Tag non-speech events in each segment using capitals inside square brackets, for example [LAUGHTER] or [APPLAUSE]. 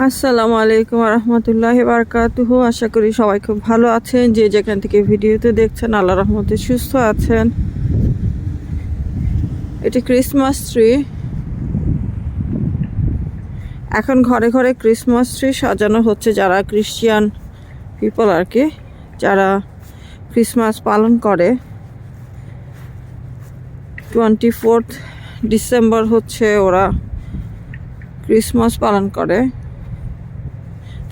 আসসালামু আলাইকুম রহমতুল্লাহ বারকাতুহ আশা করি সবাই খুব ভালো আছেন। যে যেখান থেকে ভিডিওতে দেখছেন আল্লাহ রহমতে সুস্থ আছেন। এটি ক্রিসমাস ট্রি। এখন ঘরে ঘরে ক্রিসমাস ট্রি সাজানো হচ্ছে যারা ক্রিশ্চিয়ান পিপল আর কি, যারা ক্রিসমাস পালন করে। টোয়েন্টি ফোর্থ ডিসেম্বর হচ্ছে ওরা ক্রিসমাস পালন করে।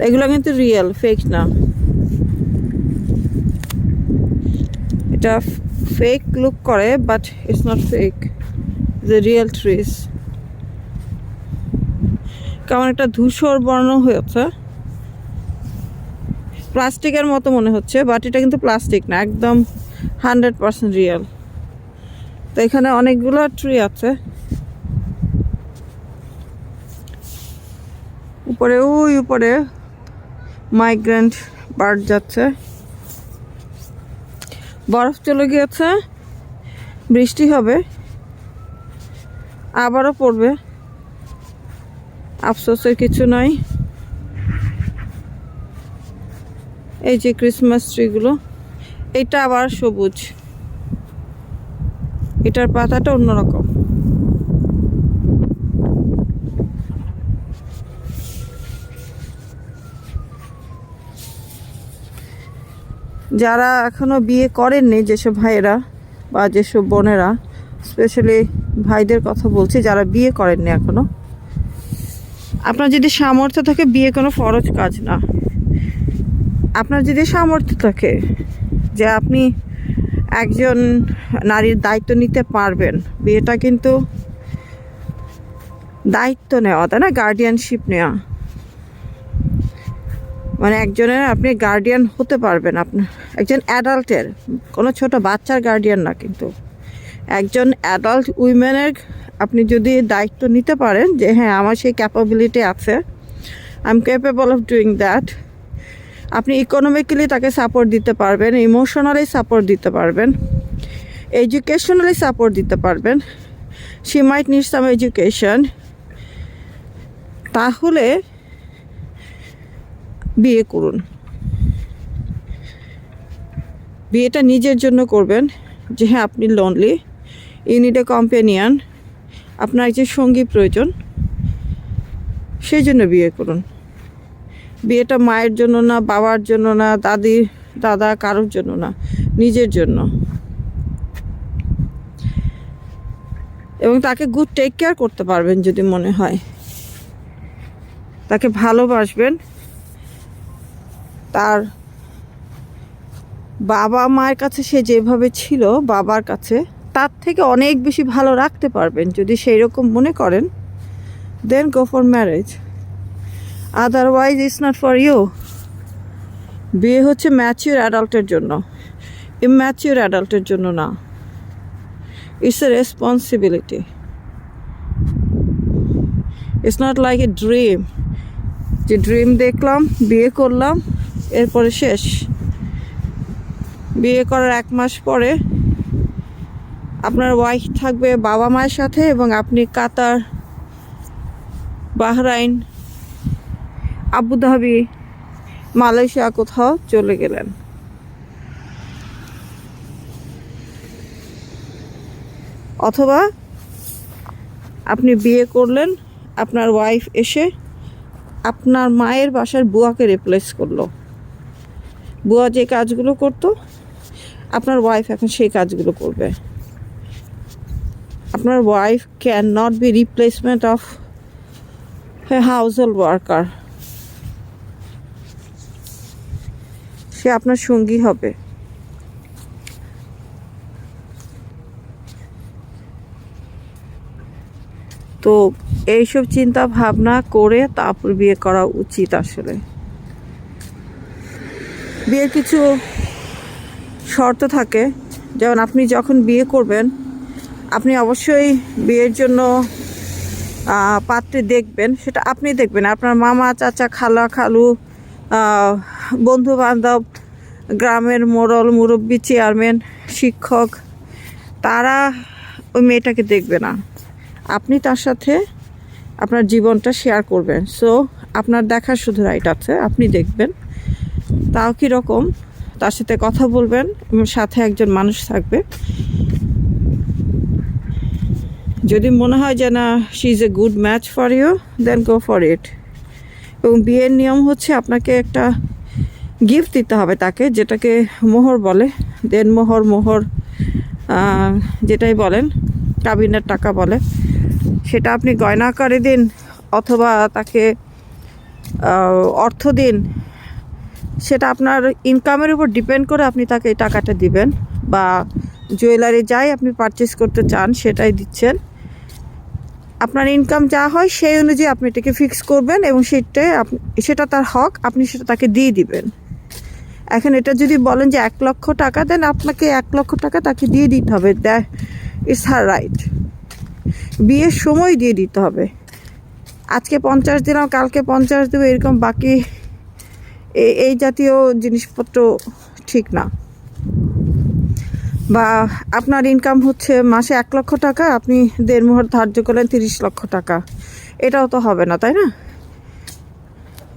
এগুলো কিন্তু রিয়েল ফেক না। এটা ফেক লুক করে but it's not fake the real trees কেমন একটা ধূসর বর্ণ হয়েছে প্লাস্টিকের মতো মনে হচ্ছে বাট এটা কিন্তু প্লাস্টিক না, একদম হান্ড্রেড পার্সেন্ট রিয়েল তো এখানে অনেকগুলো ট্রি আছে। উপরে ওই উপরে। মাইগ্রেন্ট বার্ড যাচ্ছে। বরফ চলে গিয়েছে, বৃষ্টি হবে, আবারও পড়বে। আফসোসের কিছু নাই। এই যে ক্রিসমাস ট্রিগুলো এটা আবার সবুজ। এটার পাতাটা অন্যরকম। যারা এখনও বিয়ে করেননি যেসব ভাইয়েরা বা যেসব বোনেরা স্পেশালি ভাইদের কথা বলছি, যারা বিয়ে করেননি এখনও, আপনার যদি সামর্থ্য থাকে বিয়ে কোনো ফরজ কাজ না। আপনার যদি সামর্থ্য থাকে যে আপনি একজন নারীর দায়িত্ব নিতে পারবেন, বিয়েটা কিন্তু দায়িত্ব নেওয়া, তাই না? গার্ডিয়ানশিপ নেওয়া। মানে একজনের আপনি গার্ডিয়ান হতে পারবেন, আপনার একজন অ্যাডাল্টের কোনো ছোট বাচ্চার গার্ডিয়ান না কিন্তু। একজন অ্যাডাল্ট উইমেনের আপনি যদি দায়িত্ব নিতে পারেন যে হ্যাঁ আমার সেই ক্যাপাবিলিটি আছে। I am capable of doing that আপনি ইকোনমিক্যালি তাকে সাপোর্ট দিতে পারবেন ইমোশনালি সাপোর্ট দিতে পারবেন এডুকেশনালি সাপোর্ট দিতে পারবেন। She might need some education তাহলে বিয়ে করুন। বিয়েটা নিজের জন্য করবেন যে হ্যাঁ আপনি লোনলি ইউনিট এ কম্পেনিয়ান আপনার যে সঙ্গী প্রয়োজন সেই জন্য বিয়ে করুন। বিয়েটা মায়ের জন্য না, বাবার জন্য না দাদি দাদা কারোর জন্য না, নিজের জন্য। এবং তাকে গুড টেক কেয়ার করতে পারবেন যদি মনে হয়। তাকে ভালোবাসবেন। তার বাবা মায়ের কাছে সে যেভাবে ছিল, বাবার কাছে, তার থেকে অনেক বেশি ভালো রাখতে পারবেন যদি সেই রকম মনে করেন। Then go for marriage otherwise it's not for you বিয়ে হচ্ছে ম্যাচিওর অ্যাডাল্টের জন্য। ইম্যাচিওর অ্যাডাল্টের জন্য না। It's a responsibility it's not like a dream যে ড্রিম দেখলাম, বিয়ে করলাম এরপরে শেষ। বিয়ে করার এক মাস পরে আপনার ওয়াইফ থাকবে বাবা মায়ের সাথে এবং আপনি কাতার, বাহরাইন আবুধাবি মালয়েশিয়া কোথাও চলে গেলেন। অথবা আপনি বিয়ে করলেন, আপনার ওয়াইফ এসে আপনার মায়ের বাসার বুয়াকে রিপ্লেস করল। বুয়া যে কাজগুলো করতো, আপনার ওয়াইফ এখন সেই কাজগুলো করবে। আপনার wife can not be replacement of household worker সে আপনার সঙ্গী হবে। তো এইসব চিন্তা ভাবনা করে তারপর বিয়ে করা উচিত আসলে। বিয়ের কিছু শর্ত থাকে। যেমন আপনি যখন বিয়ে করবেন, আপনি অবশ্যই বিয়ের জন্য পাত্রী দেখবেন। সেটা আপনি দেখবেন। আপনার মামা, চাচা, খালা, খালু বন্ধু বান্ধব গ্রামের মোড়ল, মুরব্বী, চেয়ারম্যান, শিক্ষক, তারা ওই মেয়েটাকে দেখবে না। আপনি তার সাথে আপনার জীবনটা শেয়ার করবেন। সো আপনার দেখার শুধু রাইট আছে। আপনি দেখবেন। তাও কীরকম তার সাথে কথা বলবেন সাথে একজন মানুষ থাকবে। যদি মনে হয় যে না she is a good match for you then go for it এবং বিয়ের নিয়ম হচ্ছে আপনাকে একটা গিফট দিতে হবে তাকে, যেটাকে মোহর বলে। দেন মোহর মোহর যেটাই বলেন, কাবিনের টাকা বলে। সেটা আপনি গয়না করে দিন অথবা তাকে অর্থ দিন সেটা আপনার ইনকামের উপর ডিপেন্ড করে আপনি তাকে এই টাকাটা দিবেন বা জুয়েলারি যাই আপনি পারচেস করতে চান সেটাই দিচ্ছেন। আপনার ইনকাম যা হয় সেই অনুযায়ী আপনি এটাকে ফিক্স করবেন এবং সেটা সেটা তার হক, আপনি সেটা তাকে দিয়ে দিবেন। এখন এটা যদি বলেন যে এক লক্ষ টাকা দেন আপনাকে এক লক্ষ টাকা তাকে দিয়ে দিতে হবে। দ্যাট ইটস হার রাইট বিয়ের সময় দিয়ে দিতে হবে। আজকে পঞ্চাশ দিলাম কালকে পঞ্চাশ দেবো, এরকম বাকি এই জাতীয় জিনিসপত্র ঠিক না। বা আপনার ইনকাম হচ্ছে মাসে এক লক্ষ টাকা, আপনি দেড় মোহর ধার্য করলেন তিরিশ লক্ষ টাকা। এটাও তো হবে না, তাই না?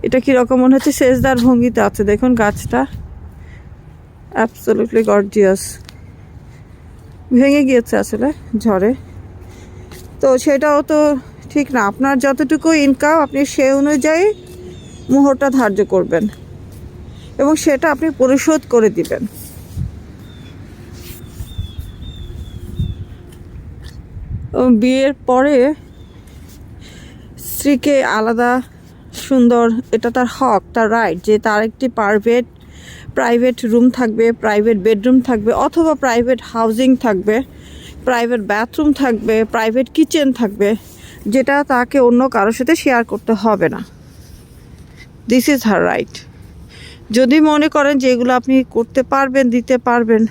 এটা কীরকম মনে হচ্ছে? শেষদার ভঙ্গিতে আছে। দেখুন গাছটা। অ্যাবসলিউটলি গর্জিয়াস ভেঙে গিয়েছে আসলে ঝড়ে। তো সেটাও তো ঠিক না। আপনার যতটুকু ইনকাম আপনি সে অনুযায়ী মোহরটা ধার্য করবেন। এবং সেটা আপনি পরিশোধ করে দিবেন। বিয়ের পরে স্ত্রীকে আলাদা সুন্দর, এটা তার হক, তার রাইট যে তার একটি প্রাইভেট প্রাইভেট রুম থাকবে প্রাইভেট বেডরুম থাকবে, অথবা প্রাইভেট হাউজিং থাকবে প্রাইভেট বাথরুম থাকবে প্রাইভেট কিচেন থাকবে, যেটা তাকে অন্য কারোর সাথে শেয়ার করতে হবে না। দিস ইজ হার রাইট যদি মনে করেন যে এগুলো আপনি করতে পারবেন, দিতে পারবেন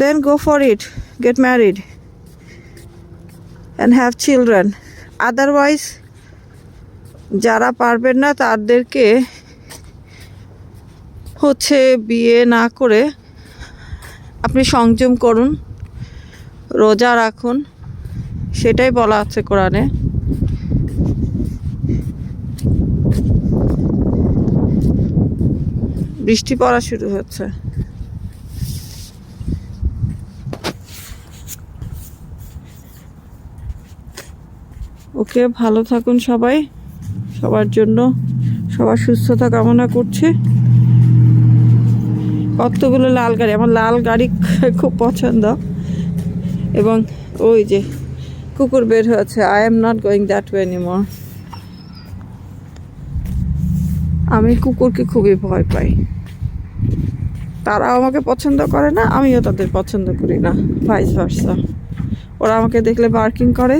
then go for it get married and have children otherwise যারা পারবেন না, তাদেরকে হচ্ছে বিয়ে না করে আপনি সংযম করুন, রোজা রাখুন, সেটাই বলা আছে কোরআনে। বৃষ্টি পড়া শুরু হচ্ছে। ওকে, ভালো থাকুন সবাই। সবার জন্য সবার সুস্থতা কামনা করছি। কতগুলো লাল গাড়ি, আমার লাল গাড়ি [LAUGHS] খুব পছন্দ। এবং ওই যে কুকুর বের হয়েছে I am not going that way anymore আমি কুকুরকে খুবই ভয় পাই। তারাও আমাকে পছন্দ করে না, আমিও তাদের পছন্দ করি না ভাইস ভার্সা ওরা আমাকে দেখলে বার্কিং করে।